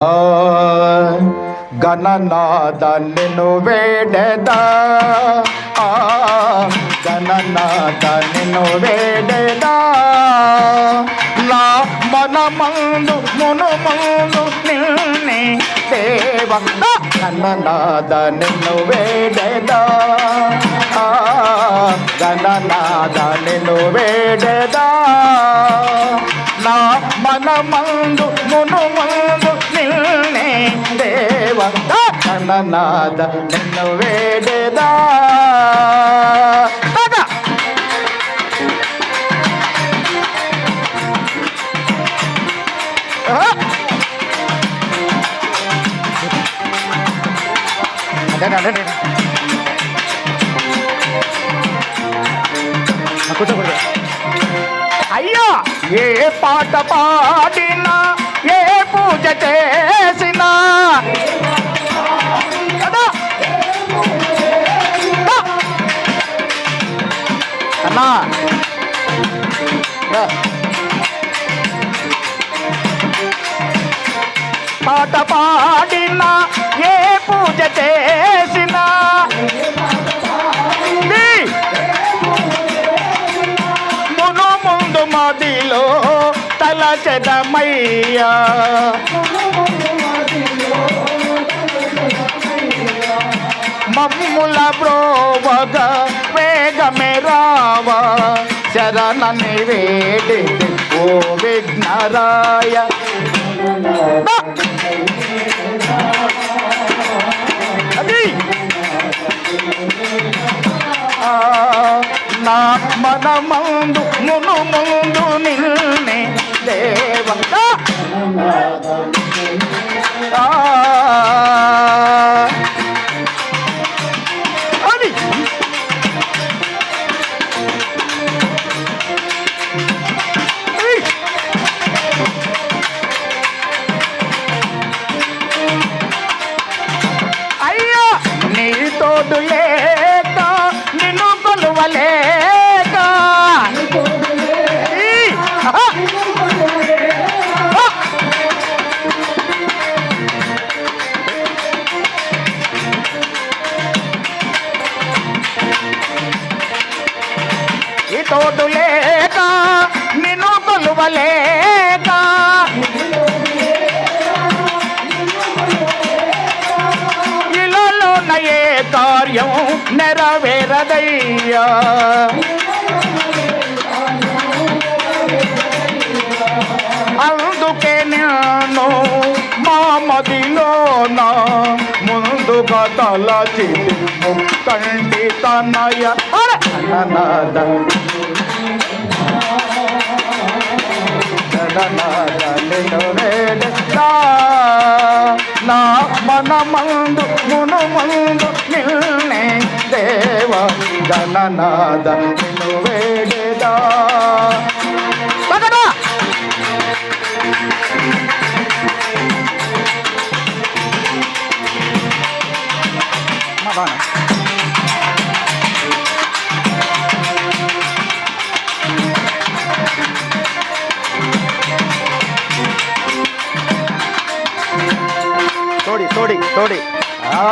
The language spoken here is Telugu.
ఆ, గణనాథ నిన్ను వేడెదా ఆ, గణనాథ నిన్ను వేడెదా నా మనమందు మునుమందు నిన్నే దేవ. ఆ, గణనాథ నిన్ను వేడెదా ఆ, గణనాథ నిన్ను వేడెదా నా మనమందు మునుమందు కన్ననాద నిన్ను వేడేదా తగ. ఆ. అదే అదే అదే కూర్చోకూడదు అయ్యో ఏ పాట పాడినా అన్నా పాట పాడినా ఏ పూజ చేసినా. మును ముందు మదిలో తల చెదమయ్యా. మమ్ముల బ్రోవగా శరణని వేడి ఓ విఘ్నరాయ. అది ఆ, నా మనమందు మును ముందు నిన్నే దేవత. తోడు లేక నిన్ను కొలువలేక ఇలలో నయే కార్యం నెరవేరదయ్యా అందుకే నేను మా మదిలోన ముందుగా తలచి ముక్కంటి తనయ అన్ననాద గణనాద నిన్ను వేడెత్తా. నా మనమందు మునుమందు నిన్నే దేవ గణనాద నిన్ను వేడేదా పదరా మా బాగా తోడి తోడి తోడి ఆ